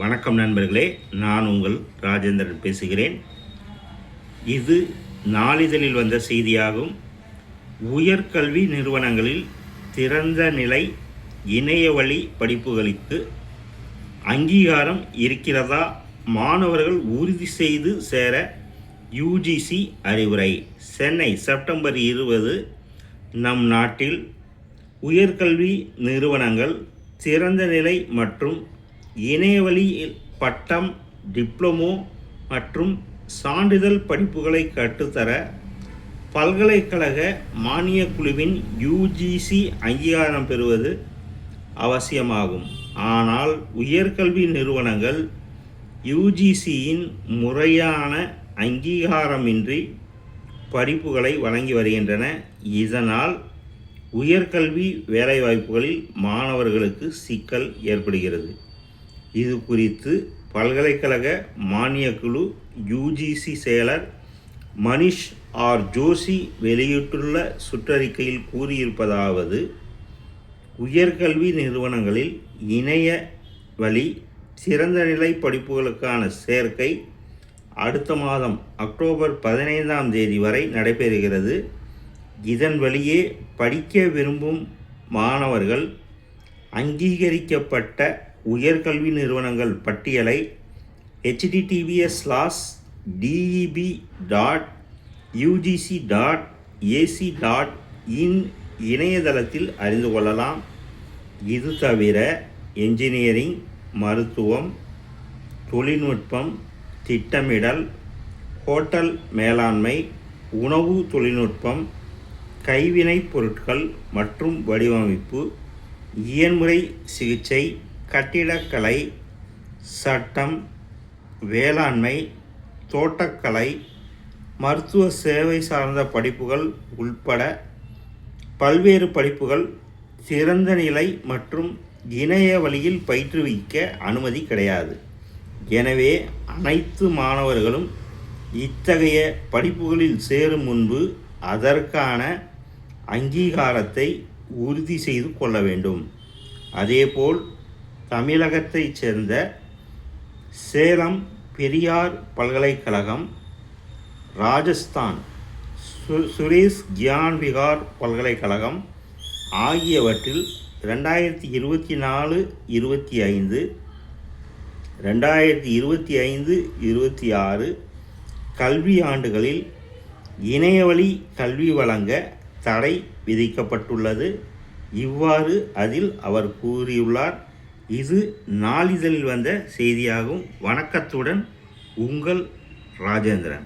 வணக்கம் நண்பர்களே நான் உங்கள் ராஜேந்திரன் பேசுகிறேன். இது நாளிதழில் வந்த செய்தியாகும். உயர்கல்வி நிறுவனங்களில் திறந்த நிலை இணைய வழி படிப்புகளுக்கு அங்கீகாரம் இருக்கிறதா? மாணவர்கள் உறுதி செய்து சேர யுஜிசி அறிவுரை. சென்னை செப்டம்பர் இருபது நம் நாட்டில் உயர்கல்வி நிறுவனங்கள் திறந்த நிலை மற்றும் இணையவழி பட்டம் டிப்ளமோ மற்றும் சான்றிதழ் படிப்புகளை கற்றுத்தர பல்கலைக்கழக மானியக் குழுவின் யுஜிசி அங்கீகாரம் பெறுவது அவசியமாகும். ஆனால் உயர்கல்வி நிறுவனங்கள் யுஜிசியின் முறையான அங்கீகாரமின்றி படிப்புகளை வழங்கி வருகின்றன. இதனால் உயர்கல்வி வேலைவாய்ப்புகளில் மாணவர்களுக்கு சிக்கல் ஏற்படுகிறது. இது குறித்து பல்கலைக்கழக மானியக்குழு யுஜிசி செயலர் மனிஷ் ஆர் ஜோஷி வெளியிட்டுள்ள சுற்றறிக்கையில் கூறியிருப்பதாவது உயர்கல்வி நிறுவனங்களில் இணைய வழி சிறந்த நிலை படிப்புகளுக்கான சேர்க்கை அடுத்த மாதம் அக்டோபர் பதினைந்தாம் தேதி வரை நடைபெறுகிறது. இதன் வழியே படிக்க விரும்பும் மாணவர்கள் அங்கீகரிக்கப்பட்ட உயர்கல்வி நிறுவனங்கள் பட்டியலை HTTPS slash DEB dot UGC dot AC dot in இணையதளத்தில் அறிந்து கொள்ளலாம். இது தவிர என்ஜினியரிங் மருத்துவம் தொழில்நுட்பம் திட்டமிடல் ஹோட்டல் மேலாண்மை உணவு தொழில்நுட்பம் கைவினைப் பொருட்கள் மற்றும் வடிவமைப்பு இயன்முறை சிகிச்சை கட்டிடக்கலை சட்டம் வேளாண்மை தோட்டக்கலை மருத்துவ சேவை சார்ந்த படிப்புகள் உள்பட பல்வேறு படிப்புகள் சிறந்த நிலை மற்றும் இணைய வழியில் பயிற்றுவிக்க அனுமதி கிடையாது. எனவே அனைத்து மாணவர்களும் இத்தகைய படிப்புகளில் சேரும் முன்பு அதற்கான அங்கீகாரத்தை உறுதி செய்து கொள்ள வேண்டும். அதேபோல் தமிழகத்தைச் சேர்ந்த சேலம் பெரியார் பல்கலைக்கழகம் ராஜஸ்தான் சு சுரேஷ் கியான் விகார் பல்கலைக்கழகம் ஆகியவற்றில் ரெண்டாயிரத்தி இருபத்தி நாலு இருபத்தி ஐந்து ரெண்டாயிரத்தி இருபத்தி ஐந்து இருபத்தி ஆறு கல்வி ஆண்டுகளில் இணையவழி கல்வி வழங்க தடை விதிக்கப்பட்டுள்ளது. இவ்வாறு அதில் அவர் கூறியுள்ளார். இது நாளிதழில் வந்த செய்தியாகும். வணக்கத்துடன் உங்கள் ராஜேந்திரன்.